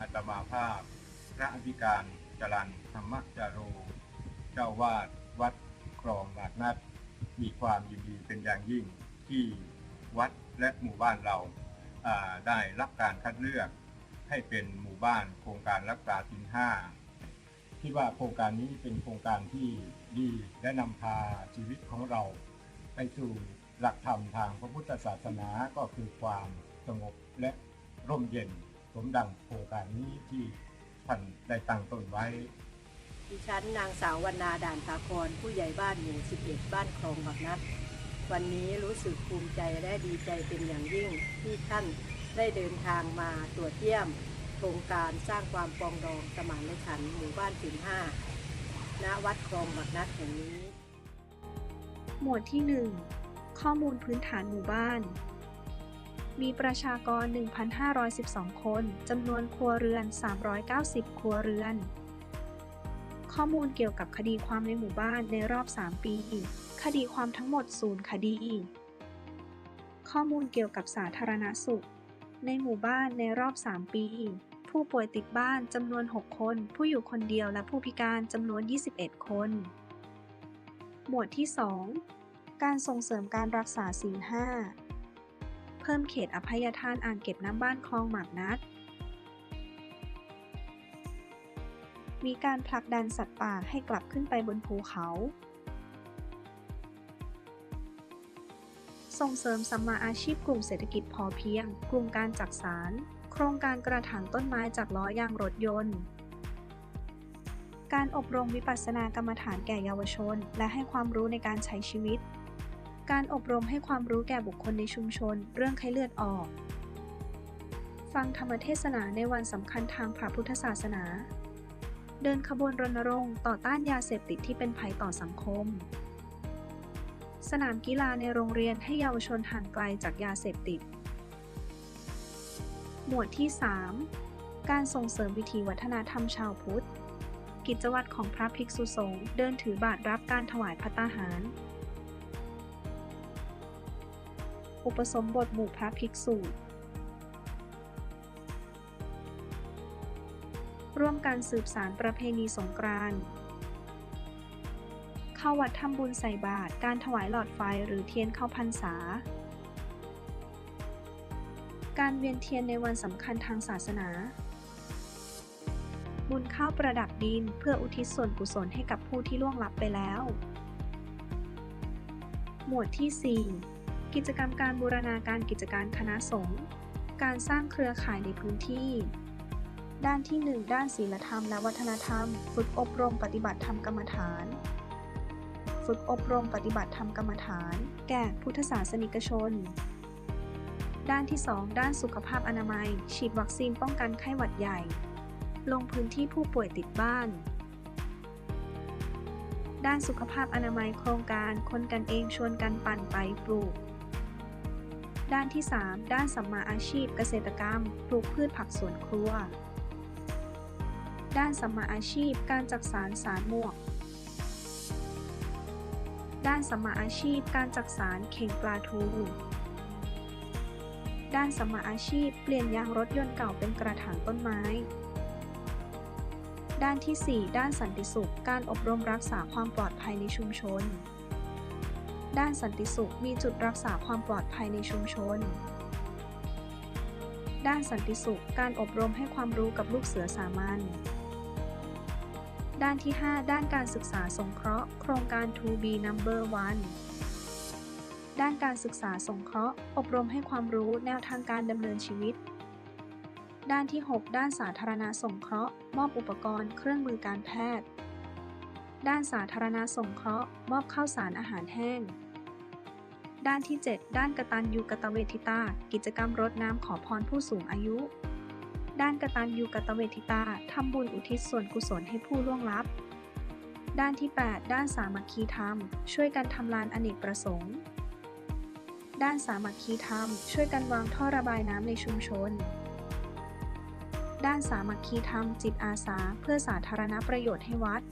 อาตมาภาพ พระอภิการจรันธรรมจาโร เจ้าวาดวัดคลองหมากนัด มีความยินดีเป็นอย่างยิ่งที่วัดและหมู่บ้านเราาได้รับการคัดเลือกให้เป็นหมู่บ้านโครงการรักษาสินห้าคิดว่าโครงการนี้เป็นโครงการที่ดีและนำพาชีวิตของเรา ไปสู่หลักธรรมทางพระพุทธศาสนาก็คือความสงบและร่มเย็น สมดังโครงการนี้ที่ท่านได้ตั้งต้นไว้ ดิฉันนางสาววรรณาด่านตาคอนผู้ใหญ่บ้านหมู่11 บ้านคลองบักนัด วันนี้รู้สึกภูมิใจและดีใจเป็นอย่างยิ่งที่ท่านได้เดินทางมาตรวจเยี่ยม โครงการสร้างความปรองดองสมานฉันท์หมู่บ้านสินห้าณวัดคลองบักนัดแห่งนี้ หมวดที่ 1 ข้อมูลพื้นฐานหมู่บ้าน มีประชากร 1,512 คน จำนวนครัวเรือน 390 ครัวเรือน ข้อมูลเกี่ยวกับคดีความในหมู่บ้านในรอบ 3 ปี คดีความทั้งหมด 0 คดี ข้อมูลเกี่ยวกับสาธารณสุข ในหมู่บ้านในรอบ 3 ปี ผู้ป่วยติดบ้านจำนวน 6 คน ผู้อยู่คนเดียวและผู้พิการจำนวน 21 คน หมวดที่ 2 การส่งเสริมการรักษาศีลห้า เพิ่มเขตอภัยทานอ่างเก็บน้ำบ้านคลองหมากนัด มีการผลักดันสัตว์ป่าให้กลับขึ้นไปบนภูเขา ส่งเสริมสัมมาอาชีพกลุ่มเศรษฐกิจพอเพียง กลุ่มการจักสาร โครงการกระถางต้นไม้จากล้อยางรถยนต์ การอบรมวิปัสสนากรรมฐานแก่เยาวชน และให้ความรู้ในการใช้ชีวิต การอบรมให้ความรู้แก่บุคคลในชุมชน เรื่องไข้เลือดออก ฟังธรรมเทศนาในวันสำคัญทางพระพุทธศาสนา เดินขบวนรณรงค์ต่อต้านยาเสพติดที่เป็นภัยต่อสังคม สนามกีฬาในโรงเรียนให้เยาวชนห่างไกลจากยาเสพติด หมวดที่ 3 การส่งเสริมวิถีวัฒนธรรมชาวพุทธ กิจวัตรของพระภิกษุสงฆ์เดินถือบาตรรับการถวายพัตตาหาร อุปสมบทหมู่พระภิกษุ ร่วมการสืบสารประเพณีสงกรานต์เข้าวัดทำบุญใส่บาตรการถวายหลอดไฟหรือเทียนเข้าพรรษา การเวียนเทียนในวันสำคัญทางศาสนาบุญข้าวประดับดินเพื่ออุทิศส่วนกุศลให้กับผู้ที่ล่วงลับไปแล้ว หมวดที่ 4 กิจกรรมการบูรณาการกิจการคณะสงฆ์ การสร้างเครือข่ายในพื้นที่ ด้านที่ 1 ด้านศีลธรรมและวัฒนธรรม ฝึกอบรมปฏิบัติธรรมกรรมฐาน ฝึกอบรมปฏิบัติธรรมกรรมฐาน แก่พุทธศาสนิกชน ด้านที่ 2 ด้านสุขภาพอนามัย ฉีดวัคซีนป้องกันไข้หวัดใหญ่ ลงพื้นที่ผู้ป่วยติดบ้านด้านสุขภาพอนามัยโครงการคนกันเองชวนกันปั่นไปปลูก ด้านที่ 3 ด้านสัมมาอาชีพเกษตรกรรม ปลูกพืชผักสวนครัว ด้านสัมมาอาชีพการจักสารสารหมวก ด้านสัมมาอาชีพการจักสารเข่งปลาทูด้านสัมมาอาชีพเปลี่ยนยางรถยนต์เก่าเป็นกระถางต้นไม้ ด้านที่ 4 ด้านสันติสุข การอบรมรักษาความปลอดภัยในชุมชน ด้านสันติสุขมีจุดรักษาความปลอดภัยในชุมชน ด้านสันติสุขการอบรมให้ความรู้กับลูกเสือสามัญ ด้านที่ 5 ด้านการศึกษาสงเคราะห์ โครงการ 2B Number 1 ด้านการศึกษาสงเคราะห์ อบรมให้ความรู้แนวทางการดำเนินชีวิต ด้านที่ 6 ด้านสาธารณสงเคราะห์ มอบอุปกรณ์ เครื่องมือการแพทย์ด้านสาธารณสงเคราะห์ มอบข้าวสารอาหารแห้ง ด้านที่ 7 ด้านกตัญญูกตเวทิตา กิจกรรมรดน้ำขอพรผู้สูงอายุ ด้านกตัญญูกตเวทิตาทำบุญอุทิศส่วนกุศลให้ผู้ล่วงลับ ด้านที่ 8 ด้านสามัคคีธรรม ช่วยกันทำลานอเนกประสงค์ ด้านสามัคคีธรรม ช่วยกันวางท่อระบายน้ำในชุมชน ด้านสามัคคีธรรมจิตอาสา เพื่อสาธารณประโยชน์ให้วัด